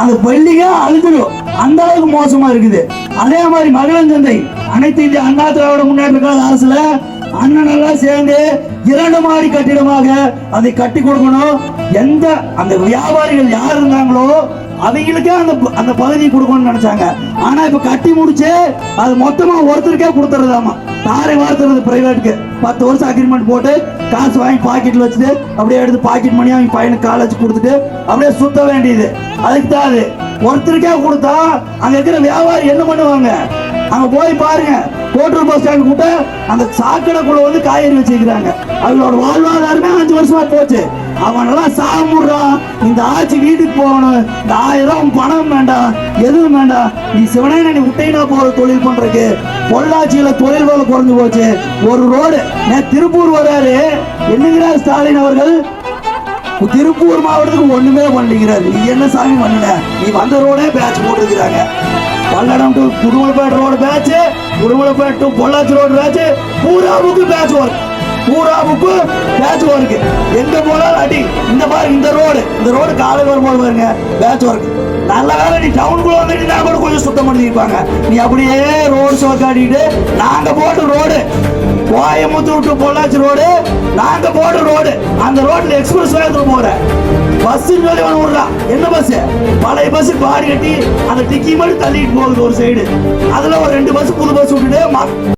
அந்த பள்ளிங்க அழுதுடும் அந்த அளவுக்கு மோசமா இருக்குது. அதே மாதிரி மகளிர் சந்தை அனைத்து இந்திய அண்ணா திராவிட முன்னேற்ற கழக அரசுல அண்ணன் எல்லாம் சேர்ந்து இரண்டு மாடி கட்டிடமாக அதை கட்டி கொடுக்கணும். எந்த அந்த வியாபாரிகள் யார் இருந்தாங்களோ அவங்களுக்கே அந்த அந்த பகுதியை கொடுக்கணும்னு நினைச்சாங்க. ஆனா இப்ப கட்டி முடிச்சு அது மொத்தமா ஒருத்தருக்கே கொடுத்துறதாமா? தாரை வார்த்துறது பிரைவேட்டுக்கு பத்து வருஷம் அக்ரிமெண்ட் போட்டு காசு வாங்கி பாக்கெட்டில் வச்சுட்டு அப்படியே எடுத்து பாக்கெட் மணி அவங்க பையனுக்கு காலேஜ் கொடுத்துட்டு அப்படியே சுத்த வேண்டியது. அதுக்கு தான் அது. ஒருத்தருக்கே கொடுத்தா அங்க இருக்கிற வியாபாரி என்ன பண்ணுவாங்க? அங்க போய் பாருங்க. கோட்டூர் பஸ் ஸ்டாண்ட் கூட்ட அந்த சாக்கடைக்குள்ள வந்து காய்கறி வச்சிருக்கிறாங்க. அவங்களோட வாழ்வாதாரமே அஞ்சு வருஷமா போச்சு. அவனெல்லாம் சாமுடுறான் இந்த ஆட்சி வீட்டுக்கு போகணும். இந்த ஆயிரம் பணம் வேண்டாம் எதுவும் வேண்டாம் நீ சிவனே நீ விட்டைனா போற தொழில் பண்றதுக்கு. பொள்ளாச்சியில தொழில் வேலை குறைஞ்சு போச்சு. ஒரு ரோடு. நான் திருப்பூர் வராரு. என்னங்கிறார் ஸ்டாலின் அவர்கள்? திருப்பூர் மாவட்டத்துக்கு ஒண்ணுமே பண்ணிக்கிறார் நீ என்ன சாமி பண்ணல? நீ வந்த ரோடே patch போட்டுருக்கிறாங்க. Palladam to Udumalpet road patch Udumalpet to Pollachi road patch பூராவுக்கு patch work பூராவுக்கு பேட்ச் ஒர்க் எங்க போனாலும் அடி. இந்த மாதிரி இந்த ரோடு இந்த ரோடு காலையில் வரும்போது பாருங்க பேட்ச் ஒர்க் நல்ல வேலை நீ டவுனுக்குள்ள வந்துட்டு நான் கூட கொஞ்சம் சுத்தம் பண்ணிருப்பாங்க நீ அப்படியே ரோடு ஷோ காட்டிட்டு நாங்க போட்டு road Coimbatore to Pollachi road நாங்க போடுற ரோடு அந்த ரோட்ல எக்ஸ்பிரஸ் வேகத்துல போறேன் பஸ் சொல்லி ஒன்று விடுறான் என்ன பஸ் பழைய பஸ் பாடி கட்டி அந்த டிக்கி மட்டும் தள்ளிட்டு போகுது ஒரு சைடு அதுல ஒரு ரெண்டு பஸ் புது பஸ் விட்டுட்டு